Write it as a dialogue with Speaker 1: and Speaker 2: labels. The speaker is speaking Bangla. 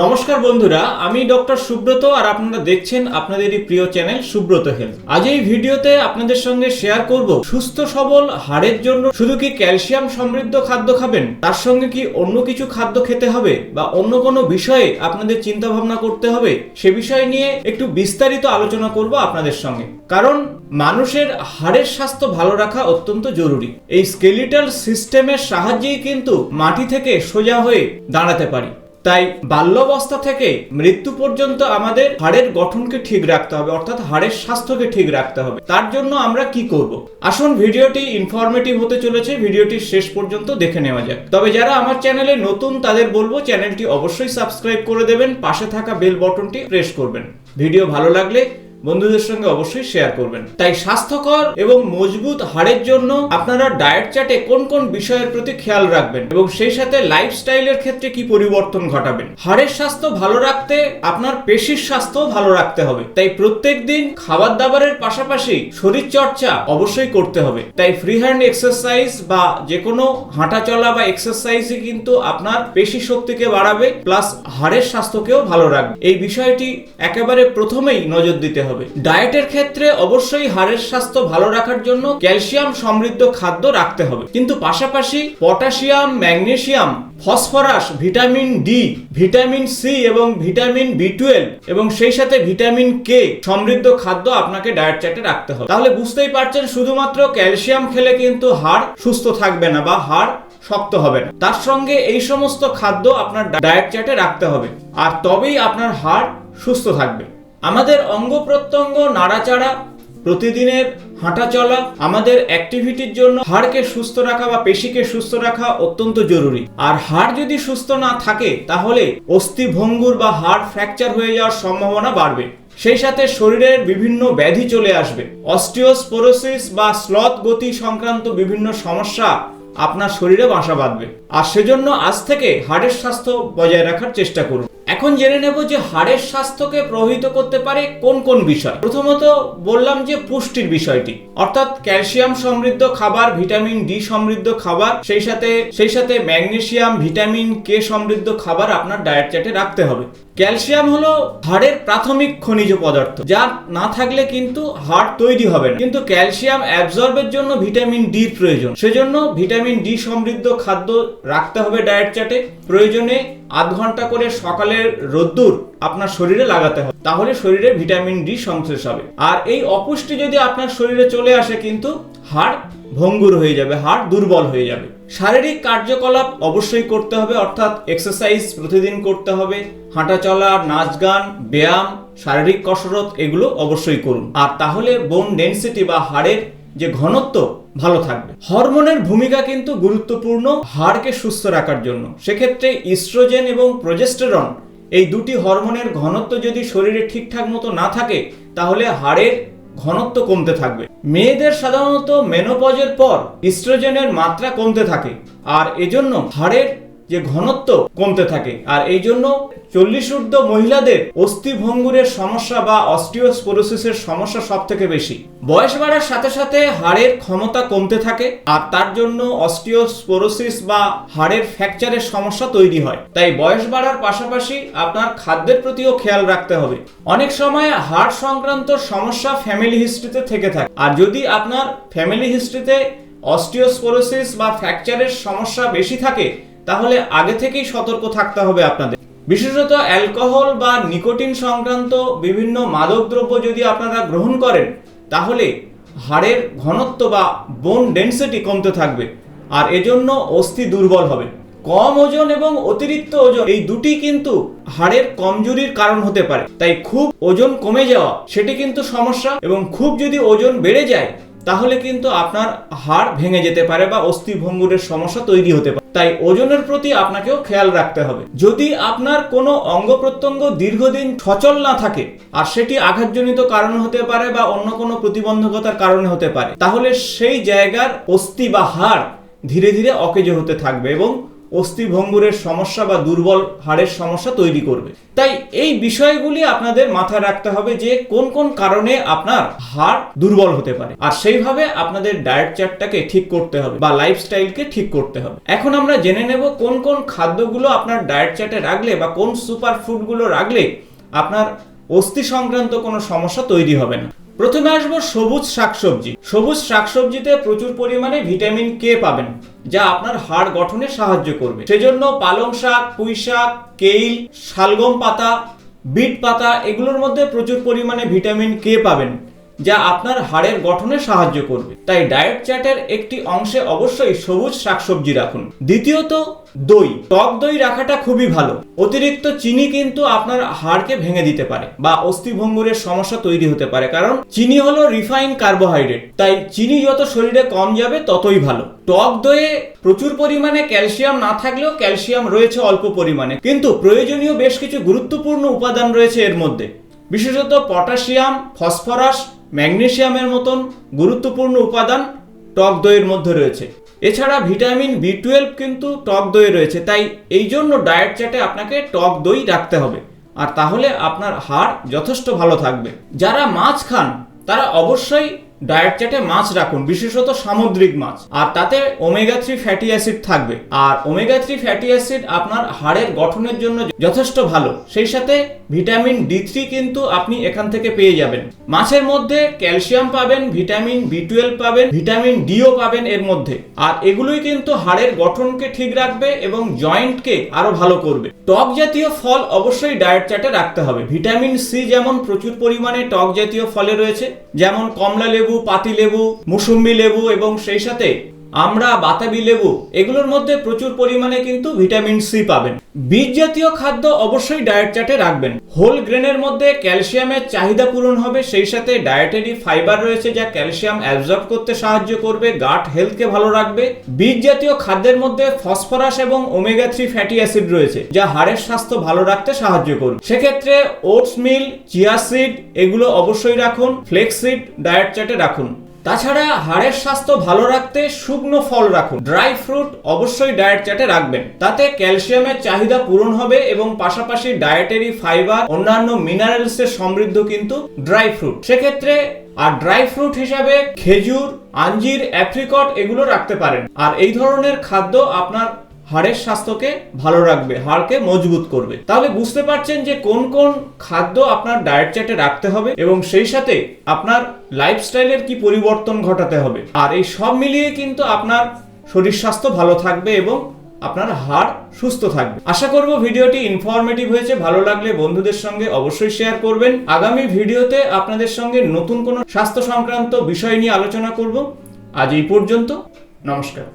Speaker 1: নমস্কার বন্ধুরা, আমি ডক্টর সুব্রত আর আপনারা দেখছেন আপনাদেরই প্রিয় চ্যানেল সুব্রত হেলথ। আজ এই ভিডিওতে আপনাদের সঙ্গে শেয়ার করব, সুস্থ সবল হাড়ের জন্য শুধু কি ক্যালসিয়াম সমৃদ্ধ খাদ্য খাবেন? তার সঙ্গে কি অন্য কিছু খাদ্য খেতে হবে? বা অন্য কোনো বিষয়ে আপনাদের চিন্তা ভাবনা করতে হবে? সে বিষয় নিয়ে একটু বিস্তারিত আলোচনা করব আপনাদের সঙ্গে। কারণ মানুষের হাড়ের স্বাস্থ্য ভালো রাখা অত্যন্ত জরুরি। এই স্কেলিটাল সিস্টেমের সাহায্যেই কিন্তু মাটি থেকে সোজা হয়ে দাঁড়াতে পারি। তাই বাল্যাবস্থা থেকে মৃত্যু পর্যন্ত আমাদের হাড়ের গঠনকে ঠিক রাখতে হবে, অর্থাৎ হাড়ের স্বাস্থ্যকে ঠিক রাখতে হবে। তার জন্য আমরা কি করব? আসুন ভিডিওটি ইনফরমেটিভ হতে চলেছে ভিডিওটি শেষ পর্যন্ত দেখে নেওয়া যাক। তবে যারা আমার চ্যানেলে নতুন, তাদের বলব চ্যানেলটি অবশ্যই সাবস্ক্রাইব করে দেবেন, পাশে থাকা বেল বটনটি প্রেস করবেন। ভিডিও ভালো লাগলে বন্ধুদের সঙ্গে অবশ্যই শেয়ার করবেন। তাই স্বাস্থ্যকর এবং মজবুত হাড়ের জন্য আপনারা ডায়েট চার্টে কোন কোন বিষয়ের প্রতি খেয়াল রাখবেন এবং সেই সাথে লাইফস্টাইলের ক্ষেত্রে কি পরিবর্তন ঘটাবেন। হাড়ের স্বাস্থ্য ভালো রাখতে আপনার পেশির স্বাস্থ্য ভালো রাখতে হবে। তাই প্রত্যেক দিন খাবার দাবারের পাশাপাশি শরীর চর্চা অবশ্যই করতে হবে। তাই ফ্রি হ্যান্ড এক্সারসাইজ বা যে কোনো হাঁটা চলা বা এক্সারসাইজই কিন্তু আপনার পেশি শক্তিকে বাড়াবে প্লাস হাড়ের স্বাস্থ্যকেও ভালো রাখবে। এই বিষয়টি একেবারে প্রথমেই নজর দিতে হবে। ডায়েটের ক্ষেত্রে অবশ্যই হাড়ের স্বাস্থ্য ভালো রাখার জন্য ক্যালসিয়াম সমৃদ্ধ খাদ্য রাখতে হবে। কিন্তু পাশাপাশি potassium magnesium phosphorus, vitamin D, vitamin C এবং ভিটামিন বি টুয়েলভ এবং সেই সাথে ভিটামিন কে সমৃদ্ধ খাদ্য আপনাকে ডায়েট চার্টে রাখতে হবে। তাহলে বুঝতেই পারছেন, শুধুমাত্র ক্যালসিয়াম খেলে কিন্তু হাড় সুস্থ থাকবে না বা হাড় শক্ত হবে না। তার সঙ্গে এই সমস্ত খাদ্য আপনার ডায়েট চার্টে রাখতে হবে। আর তবেই আপনার হাড় সুস্থ থাকবে। আমাদের অঙ্গ প্রত্যঙ্গ, নাড়াচাড়া, প্রতিদিনের হাঁটা চলা, আমাদের অ্যাক্টিভিটির জন্য হাড়কে সুস্থ রাখা বা পেশিকে সুস্থ রাখা অত্যন্ত জরুরি। আর হাড় যদি সুস্থ না থাকে, তাহলে অস্থি ভঙ্গুর বা হাড় ফ্র্যাকচার হয়ে যাওয়ার সম্ভাবনা বাড়বে। সেই সাথে শরীরের বিভিন্ন ব্যাধি চলে আসবে। অস্টিওস্পোরোসিস বা স্লথ গতি সংক্রান্ত বিভিন্ন সমস্যা আপনার শরীরে বাসা বাঁধবে। আর সেজন্য আজ থেকে হাড়ের স্বাস্থ্য বজায় রাখার চেষ্টা করুন। এখন জেনে নেব যে হাড়ের স্বাস্থ্যকে প্রভাবিত করতে পারে কোন কোন বিষয়। প্রথমত বললাম যে পুষ্টির বিষয়টি। অর্থাৎ ক্যালসিয়াম সমৃদ্ধ খাবার, ভিটামিন ডি সমৃদ্ধ খাবার, সেই সাথে সেই সাথে ম্যাগনেসিয়াম, ভিটামিন কে সমৃদ্ধ খাবার আপনার ডায়েট চার্টে রাখতে হবে। ক্যালসিয়াম হলো হাড়ের প্রাথমিক খনিজ পদার্থ যা না থাকলে কিন্তু হাড় তৈরি হবে না। কিন্তু ক্যালসিয়াম অ্যাবজর্বের জন্য ভিটামিন ডির প্রয়োজন। সেজন্য ভিটামিন ডি সমৃদ্ধ খাদ্য রাখতে হবে ডায়েট চার্টে। প্রয়োজনে আধ ঘণ্টা করে সকালের রোদ্দুর আপনার শরীরে লাগাতে হবে, তাহলে শরীরে ভিটামিন ডি সংশ্লেষ হবে। আর এই অপুষ্টি যদি আপনার শরীরে চলে আসে কিন্তু, হাড় ভঙ্গুর হয়ে যাবে, হাড় দুর্বল হয়ে যাবে। শারীরিক কার্যকলাপ অবশ্যই করতে হবে, অর্থাৎ এক্সারসাইজ প্রতিদিন করতে হবে, হাঁটা চলা, নাচ গান, ব্যায়াম, শারীরিক কসরত এগুলো অবশ্যই করুন। আর তাহলে বোন ডেন্সিটি বা হাড়ের যে ঘনত্ব ভালো থাকবে। হরমোনের ভূমিকা কিন্তু গুরুত্বপূর্ণ হাড়কে সুস্থ রাখার জন্য। সেক্ষেত্রে ইস্ট্রোজেন এবং প্রজেস্টেরন এই দুটি হরমোনের ঘনত্ব যদি শরীরে ঠিকঠাক মতো না থাকে, তাহলে হাড়ের ঘনত্ব কমতে থাকবে। মেয়েদের সাধারণত মেনোপজের পর ইস্ট্রোজেনের মাত্রা কমতে থাকে। আর এজন্য হাড়ের যে ঘনত্ব কমতে থাকে। আর এই জন্য চল্লিশ ঊর্ধ্ব মহিলাদের অস্থি ভঙ্গুরের সমস্যা বা অস্টিওস্পোরোসিসের সমস্যা সব থেকে বেশি। বয়স বাড়ার সাথে সাথে হাড়ের ক্ষমতা কমতে থাকে আর তার জন্য অস্টিওস্পোরোসিস বা হাড়ের ফ্র্যাকচারের সমস্যা তৈরি হয়। তাই বয়স বাড়ার পাশাপাশি আপনার খাদ্যের প্রতিও খেয়াল রাখতে হবে। অনেক সময় হাড় সংক্রান্ত সমস্যা ফ্যামিলি হিস্ট্রিতে থেকে থাকে। আর যদি আপনার ফ্যামিলি হিস্ট্রিতে অস্টিওস্পোরোসিস বা ফ্র্যাকচারের সমস্যা বেশি থাকে তাহলে আগে থেকেই সতর্ক থাকতে হবে আপনাদের। বিশেষত অ্যালকোহল বা নিকোটিন সংক্রান্ত বিভিন্ন মাদকদ্রব্য যদি আপনারা গ্রহণ করেন, তাহলে হাড়ের ঘনত্ব বা বোন ডেন্সিটি কমতে থাকবে আর এজন্য অস্থি দুর্বল হবে। কম ওজন এবং অতিরিক্ত ওজন, এই দুটি কিন্তু হাড়ের কমজোরির কারণ হতে পারে। তাই খুব ওজন কমে যাওয়া, সেটি কিন্তু সমস্যা এবং খুব যদি ওজন বেড়ে যায় তাহলে কিন্তু আপনার হাড় ভেঙে যেতে পারে বা অস্থি ভঙ্গুরের সমস্যা তৈরি হতে পারে। তাই ওজনের প্রতি আপনাকেও খেয়াল রাখতে হবে। যদি আপনার কোনো অঙ্গ প্রত্যঙ্গ দীর্ঘদিন সচল না থাকে, আর সেটি আঘাতজনিত কারণ হতে পারে বা অন্য কোনো প্রতিবন্ধকতার কারণে হতে পারে, তাহলে সেই জায়গার অস্থি বা হাড় ধীরে ধীরে অকেজ হতে থাকবে এবং অস্থিভঙ্গুরের সমস্যা বা দুর্বল হাড়ের সমস্যা তৈরি করবে। তাই এই বিষয়গুলি আপনাদের মাথায় রাখতে হবে যে কোন কোন কারণে আপনার হাড় দুর্বল হতে পারে। আর সেইভাবে আপনাদের ডায়েট চার্টটাকে ঠিক করতে হবে বা লাইফস্টাইলকে ঠিক করতে হবে। এখন আমরা জেনে নেব কোন কোন খাদ্যগুলো আপনার ডায়েট চার্টে রাখলে বা কোন সুপার ফুডগুলো রাখলে আপনার অস্থি সংক্রান্ত কোনো সমস্যা তৈরি হবে না। প্রথমে আসব সবুজ শাকসবজি। সবুজ শাকসবজিতে প্রচুর পরিমাণে ভিটামিন কে পাবেন, যা আপনার হাড় গঠনে সাহায্য করবে। সেজন্য পালং শাক, পুঁই শাক, কেইল, শালগম পাতা, বিট পাতা, এগুলোর মধ্যে প্রচুর পরিমাণে ভিটামিন কে পাবেন। যা আপনার হাড়ের গঠনে সাহায্য করবে। তাই ডায়েট চার্টের একটি অংশে অবশ্যই সবুজ শাকসবজি রাখুন। দ্বিতীয়ত, দই। টক দই রাখাটা খুবই ভালো। অতিরিক্ত চিনি কিন্তু আপনার হাড়কে ভেঙে দিতে পারে বা অস্থিভঙ্গুরের সমস্যা তৈরি হতে পারে কারণ চিনি হলো রিফাইন কার্বোহাইড্রেট। তাই চিনি যত শরীরে কম যাবে, ততই ভালো। টক দইয়ে প্রচুর পরিমাণে ক্যালসিয়াম না থাকলেও ক্যালসিয়াম রয়েছে অল্প পরিমাণে। কিন্তু প্রয়োজনীয় বেশ কিছু গুরুত্বপূর্ণ উপাদান রয়েছে এর মধ্যে। বিশেষত পটাশিয়াম, ফসফরাস ম্যাগনেসিয়ামের মতন গুরুত্বপূর্ণ উপাদান টক দইয়ের মধ্যে রয়েছে। এছাড়া ভিটামিন বি টুয়েলভ কিন্তু টক দই রয়েছে, তাই এই জন্য ডায়েট চার্টে আপনাকে টক দই রাখতে হবে। আর তাহলে আপনার হাড় যথেষ্ট ভালো থাকবে। যারা মাছ খান, তারা অবশ্যই ডায়েট চার্টে মাছ রাখুন, বিশেষত সামুদ্রিক মাছ। আর তাতে ওমেগা থ্রি ফ্যাটি অ্যাসিড থাকবে। আর ওমেগা থ্রি ফ্যাটি অ্যাসিড আপনার হাড়ের গঠনের জন্য যথেষ্ট ভালো। সেই সাথে ভিটামিন ডি থ্রি কিন্তু আপনি এখান থেকে পেয়ে যাবেন। মাছের মধ্যে ক্যালসিয়াম পাবেন ভিটামিন বি টুয়েলভ পাবেন ভিটামিন ডিও পাবেন এর মধ্যে। আর এগুলোই কিন্তু হাড়ের গঠনকে ঠিক রাখবে এবং জয়েন্টকে আরও ভালো করবে। টক জাতীয় ফল অবশ্যই ডায়েট চার্টে রাখতে হবে। ভিটামিন সি যেমন প্রচুর পরিমাণে টক জাতীয় ফলে রয়েছে, যেমন কমলা লেবু পাতি লেবু মুসুম্বি লেবু এবং সেই সাথে আমরা, বাতাবি লেবু, এগুলোর মধ্যে প্রচুর পরিমাণে কিন্তু ভিটামিন সি পাবেন। বীজ জাতীয় খাদ্য অবশ্যই ডায়েট চার্টে রাখবেন। হোল গ্রেনের মধ্যে ক্যালসিয়ামের চাহিদা পূরণ হবে, সেই সাথে ডায়েটারি ফাইবার রয়েছে যা ক্যালসিয়াম অ্যাবজর্ব করতে সাহায্য করবে, গাট হেলথকে ভালো রাখবে। বীজ জাতীয় খাদ্যের মধ্যে ফসফরাস এবং ওমেগা থ্রি ফ্যাটি অ্যাসিড রয়েছে, যা হাড়ের স্বাস্থ্য ভালো রাখতে সাহায্য করবে। সেক্ষেত্রে ওটস মিল, চিয়া সিড, এগুলো অবশ্যই রাখুন, ফ্লেক্স সিড ডায়েট চার্টে রাখুন। তাছাড়া হাড়ের স্বাস্থ্য ভালো রাখতে শুকনো ফল রাখুন। ড্রাই ফ্রুট অবশ্যই ডায়েট চার্টে রাখবেন। তাতে ক্যালসিয়ামের চাহিদা পূরণ হবে এবং পাশাপাশি ডায়েটারি ফাইবার, অন্যান্য মিনারেলস এর সমৃদ্ধ কিন্তু ড্রাই ফ্রুট। সেক্ষেত্রে আর ড্রাই ফ্রুট হিসাবে খেজুর, আঞ্জির, অ্যাপ্রিকট এগুলো রাখতে পারেন। আর এই ধরনের খাদ্য আপনার হাড়ের স্বাস্থ্যকে ভালো রাখবে, হাড়কে মজবুত করবে। তাহলে বুঝতে পারছেন যে কোন কোন খাদ্য আপনার ডায়েট চার্টে রাখতে হবে এবং সেই সাথে আপনার লাইফস্টাইলের কি পরিবর্তন ঘটাতে হবে। আর এই সব মিলিয়ে কিন্তু আপনার শরীর স্বাস্থ্য ভালো থাকবে এবং আপনার হাড় সুস্থ থাকবে। আশা করব ভিডিওটি ইনফরমেটিভ হয়েছে, ভালো লাগলে বন্ধুদের সঙ্গে অবশ্যই শেয়ার করবেন। আগামী ভিডিওতে আপনাদের সঙ্গে নতুন কোনো স্বাস্থ্য সংক্রান্ত বিষয় নিয়ে আলোচনা করব। আজ এই পর্যন্ত, নমস্কার।